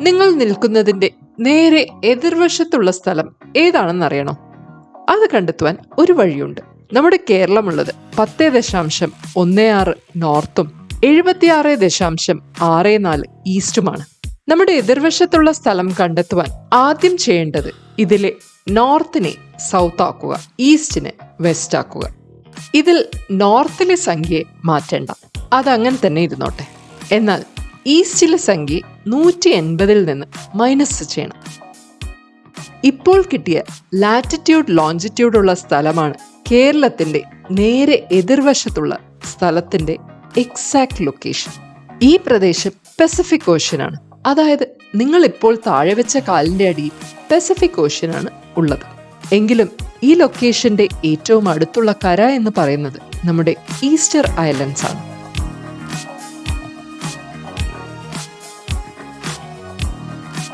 നിങ്ങൾ നിൽക്കുന്നതിന്റെ നേരെ എതിർവശത്തുള്ള സ്ഥലം ഏതാണെന്നറിയണോ? അത് കണ്ടെത്തുവാൻ ഒരു വഴിയുണ്ട്. നമ്മുടെ കേരളമുള്ളത് പത്ത് ദശാംശം ഒന്ന് ആറ് നോർത്തും എഴുപത്തിയാറ് ദശാംശം ആറ് നാല് ഈസ്റ്റുമാണ്. നമ്മുടെ എതിർവശത്തുള്ള സ്ഥലം കണ്ടെത്തുവാൻ ആദ്യം ചെയ്യേണ്ടത് ഇതിലെ നോർത്തിനെ സൗത്ത് ആക്കുക ഈസ്റ്റിനെ വെസ്റ്റ് ആക്കുക ഇതിൽ നോർത്തിലെ സംഖ്യയെ മാറ്റേണ്ട. അതങ്ങനെ തന്നെ ഇരുന്നോട്ടെ. എന്നാൽ ഈസ്റ്റിലെ സംഖ്യ നൂറ്റി എൺപതിൽ നിന്ന് മൈനസ് ചെയ്യണം. ഇപ്പോൾ കിട്ടിയ ലാറ്റിറ്റ്യൂഡ് ലോഞ്ചിറ്റ്യൂഡ് ഉള്ള സ്ഥലമാണ് കേരളത്തിന്റെ നേരെ എതിർവശത്തുള്ള സ്ഥലത്തിന്റെ എക്സാക്ട് ലൊക്കേഷൻ ഈ പ്രദേശം പസഫിക് ഓഷ്യനാണ് അതായത് നിങ്ങൾ ഇപ്പോൾ താഴെ വെച്ച കാലിന്റെ അടിയിൽ പസഫിക് ഓഷ്യനാണ് ഉള്ളത്. എങ്കിലും ഈ ലൊക്കേഷന്റെ ഏറ്റവും അടുത്തുള്ള കര എന്ന് പറയുന്നത് നമ്മുടെ ഈസ്റ്റർ ഐലൻഡ്സ് ആണ്.